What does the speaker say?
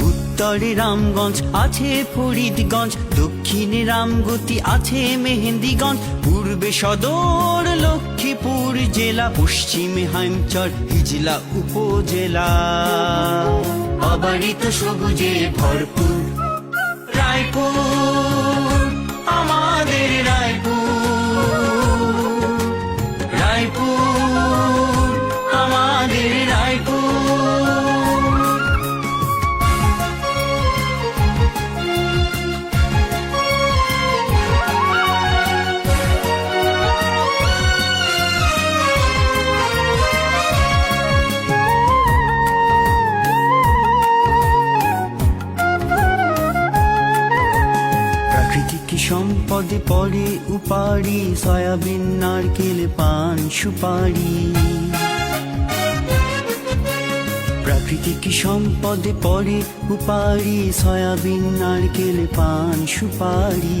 উত্তরে রামগঞ্জ আছে ফরিদগঞ্জ, দক্ষিণে রামগতি আছে মেহেন্দিগঞ্জ, পূর্বে সদর লক্ষ্মীপুর জেলা, পশ্চিমে হাইমচর হিজলা উপজেলা। অবারিত সবুজে ভরপুর রায়পুর। রায়পুর আমাদের সম্পদে পড়ে উপাড়ি সয়াবিন নারকেল পান সুপারি। প্রাকৃতিক সম্পদে পরে উপারি সয়াবিন নারকেল পান সুপারি।